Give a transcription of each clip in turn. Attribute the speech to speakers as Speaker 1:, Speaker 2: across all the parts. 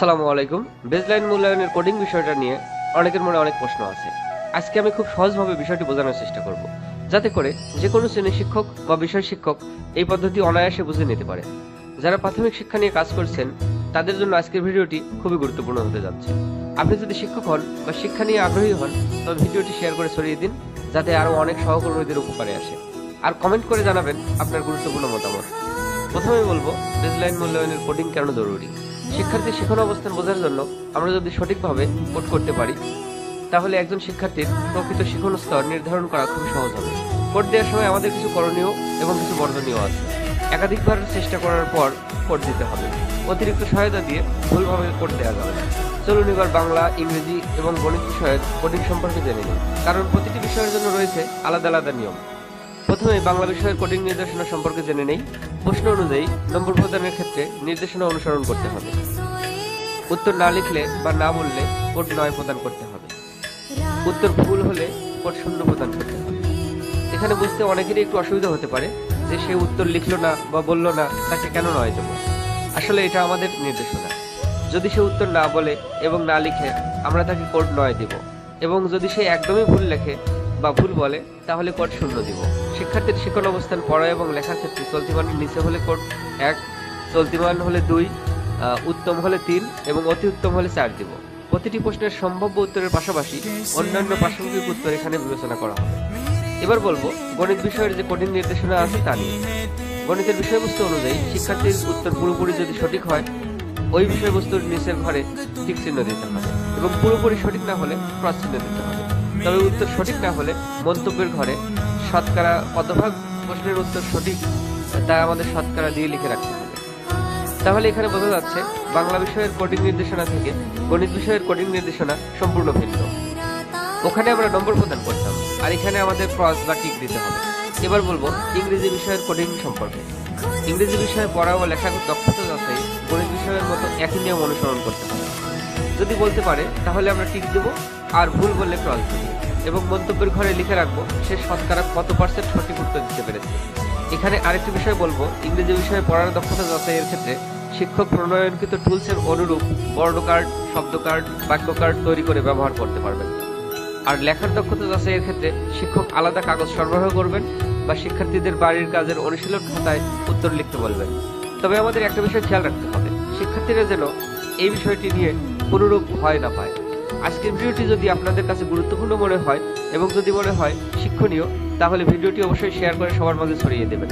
Speaker 1: আসসালামু আলাইকুম। বেজলাইন মূল্যায়নের কোডিং বিষয়টা নিয়ে অনেকের মনে অনেক প্রশ্ন আছে। আজকে আমি খুব সহজভাবে বিষয়টি বোঝানোর চেষ্টা করব, যাতে করে যে কোনো শ্রেণির শিক্ষক বা বিষয় শিক্ষক এই পদ্ধতি অনায়াসে বুঝে নিতে পারে। যারা প্রাথমিক শিক্ষা নিয়ে কাজ করছেন, তাদের জন্য আজকের ভিডিওটি খুবই গুরুত্বপূর্ণ হতে যাচ্ছে। আপনি যদি শিক্ষক হন বা শিক্ষা নিয়ে আগ্রহী হন, তবে ভিডিওটি শেয়ার করে ছড়িয়ে দিন, যাতে আরও অনেক সহকর্মীদের উপকারে আসে। আর কমেন্ট করে জানাবেন আপনার গুরুত্বপূর্ণ মতামত। প্রথমে বলব বেজলাইন মূল্যায়নের কোডিং কেন জরুরি? শিক্ষার্থীর শেখানো অবস্থান বোঝার জন্য আমরা যদি সঠিকভাবে কোড করতে পারি, তাহলে একজন শিক্ষার্থীর প্রকৃত শিখন স্তর নির্ধারণ করা খুব সহজ হবে। কোড দেওয়ার সময় আমাদের কিছু করণীয় এবং কিছু বর্জনীয় আছে। একাধিকবার চেষ্টা করার পর কোড দিতে হবে। অতিরিক্ত সহায়তা দিয়ে ভুলভাবে কোড দেওয়া যাবে চলুন এবার বাংলা, ইংরেজি এবং গণিত বিষয়ের কোডিং সম্পর্কে জেনে নিন কারণ প্রতিটি বিষয়ের জন্য রয়েছে আলাদা আলাদা নিয়ম। প্রথমে বাংলা বিষয়ের কোডিং নির্দেশনা সম্পর্কে জেনে নেই। প্রশ্ন অনুযায়ী নম্বর প্রদানের ক্ষেত্রে নির্দেশনা অনুসরণ করতে হবে। উত্তর না লিখলে বা না বললে কোড নয় প্রদান করতে হবে। উত্তর ভুল হলে কোড শূন্য প্রদান করতে হবে। এখানে বুঝতে অনেকেরই একটু অসুবিধা হতে পারে যে সে উত্তর লিখলো না বা বলল না, তাকে কেন নয় দেবো? আসলে এটা আমাদের নির্দেশনা। যদি সে উত্তর না বলে এবং না লিখে, আমরা তাকে কোড নয় দেব। এবং যদি সে একদমই ভুল লেখে বা ভুল বলে, তাহলে কোড শূন্য দিব। শিক্ষার্থীর শিক্ষণ অবস্থান পড়া এবং লেখার ক্ষেত্রে চলতি মানের নিচে হলে কোড এক, চলতি মান হলে দুই উত্তম হলে তিন এবং অতি উত্তম হলে চার দিব। প্রতিটি প্রশ্নের সম্ভাব্য উত্তরের পাশাপাশি অন্যান্য প্রাসঙ্গিক উত্তর এখানে বিবেচনা করা হবে। এবার বলব, গণিত বিষয়ের যে কঠিন নির্দেশনা আছে তা নিয়ে। গণিতের বিষয়বস্তু অনুযায়ী শিক্ষার্থীর উত্তর পুরোপুরি যদি সঠিক হয়, ওই বিষয়বস্তুর নিচের ঘরে ঠিক চিহ্ন দিতে হবে। এবং পুরোপুরি সঠিক না হলে ক্রস চিহ্ন দিতে হবে। তবে উত্তর সঠিক না হলে মন্তব্যের ঘরে শতকরা কতভাগ প্রশ্নের উত্তর সঠিক, তা আমাদের শতকরা দিয়ে লিখে রাখতে হবে। তাহলে এখানে বোঝা যাচ্ছে, বাংলা বিষয়ের কোডিং নির্দেশনা থেকে গণিত বিষয়ের কোডিং নির্দেশনা সম্পূর্ণ ভিন্ন। ওখানে আমরা নম্বর প্রদান করতাম, আর এখানে আমাদের ক্রস বা টিক দিতে হবে। এবার বলব, ইংরেজি বিষয়ের কোডিং সম্পর্কে। ইংরেজি বিষয়ে পড়া ও লেখার দক্ষতা যাচাই গণিত বিষয়ের মতো একই নিয়ম অনুসরণ করতে হবে। যদি বলতে পারে, তাহলে আমরা টিক দেব আর ভুল বললে ক্রস দেব। এবং মন্তব্যের ঘরে লিখে রাখব, সে শতকরা কত পার্সেন্ট সঠিক উত্তর দিতে পেরেছে। এখানে আরেকটি বিষয় বলব, ইংরেজি বিষয়ে পড়ার দক্ষতা যাচাইয়ের ক্ষেত্রে শিক্ষক প্রণয়নকৃত টুলসের অনুরূপ বর্ণ কার্ড, শব্দ কার্ড, বাক্য কার্ড তৈরি করে ব্যবহার করতে পারবেন। আর লেখার দক্ষতা যাচাইয়ের ক্ষেত্রে শিক্ষক আলাদা কাগজ সরবরাহ করবেন বা শিক্ষার্থীদের বাড়ির কাজের অনুশীলন খাতায় উত্তর লিখতে বলবেন। তবে আমাদের একটা বিষয় খেয়াল রাখতে হবে, শিক্ষার্থীরা যেন এই বিষয়টি নিয়ে কোনোরূপ ভয় না পায়। আজকের ভিডিওটি যদি আপনাদের কাছে গুরুত্বপূর্ণ মনে হয় এবং যদি মনে হয় শিক্ষণীয়, তাহলে ভিডিওটি অবশ্যই শেয়ার করে সবার মাঝে ছড়িয়ে দেবেন।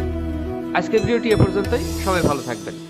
Speaker 1: আজকের ভিডিওটি এ পর্যন্তই। সবাই ভালো থাকবেন।